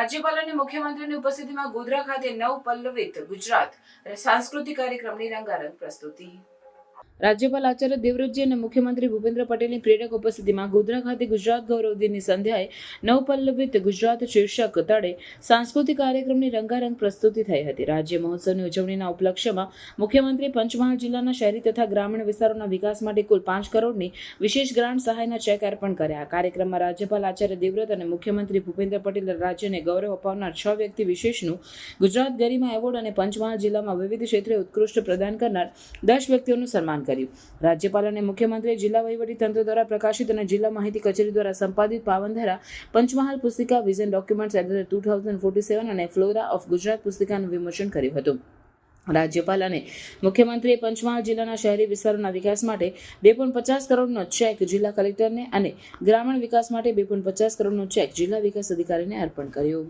રાજ્યપાલ અને મુખ્યમંત્રીની ઉપસ્થિતિમાં ગોધરા ખાતે નવ પલ્લવિત ગુજરાત સાંસ્કૃતિક કાર્યક્રમની રંગારંગ પ્રસ્તુતિ. રાજ્યપાલ આચાર્ય દેવવ્રતજી અને મુખ્યમંત્રી ભૂપેન્દ્ર પટેલની પ્રેરક ઉપસ્થિતિમાં ગોધરા ખાતે ગુજરાત ગૌરવ દિનની સંધ્યાએ નવપલ્લવિત ગુજરાત શીર્ષક તળે સાંસ્કૃતિક કાર્યક્રમની રંગારંગ પ્રસ્તુતિ થઈ હતી. રાજ્ય મહોત્સવની ઉજવણીના ઉપલક્ષ્યમાં મુખ્યમંત્રી પંચમહાલ જિલ્લાના શહેરી તથા ગ્રામીણ વિસ્તારોના વિકાસ માટે કુલ પાંચ કરોડની વિશેષ ગ્રાન્ટ સહાયના ચેક અર્પણ કર્યા. આ કાર્યક્રમમાં રાજ્યપાલ આચાર્ય દેવવ્રત અને મુખ્યમંત્રી ભૂપેન્દ્ર પટેલ રાજ્યને ગૌરવ અપાવનાર છ વ્યક્તિ વિશેષનું ગુજરાત ગરિમા એવોર્ડ અને પંચમહાલ જિલ્લામાં વિવિધ ક્ષેત્રે ઉત્કૃષ્ટ પ્રદાન કરનાર દસ વ્યક્તિઓનું સન્માન કર્યું. રાજ્યપાલ અને મુખ્યમંત્રીએ જિલ્લા તંત્ર દ્વારા પ્રકાશિત અને જિલ્લા માહિતી કચેરી દ્વારા સંપાદિત Pavandhara, Panchmahal પુસ્તિકા, vision documents at two thousand forty seven અને ફ્લોરા ઓફ ગુજરાત પુસ્તિકાનું વિમોચન કર્યું હતું. રાજ્યપાલ અને મુખ્યમંત્રીએ પંચમહાલ જિલ્લાના શહેરી વિસ્તારોના વિકાસ માટે બે પોઈન્ટ પચાસ કરોડનો ચેક જિલ્લા કલેક્ટરને અને ગ્રામીણ વિકાસ માટે બે પોઈન્ટ પચાસ કરોડનો ચેક જિલ્લા વિકાસ અધિકારીને અર્પણ કર્યો.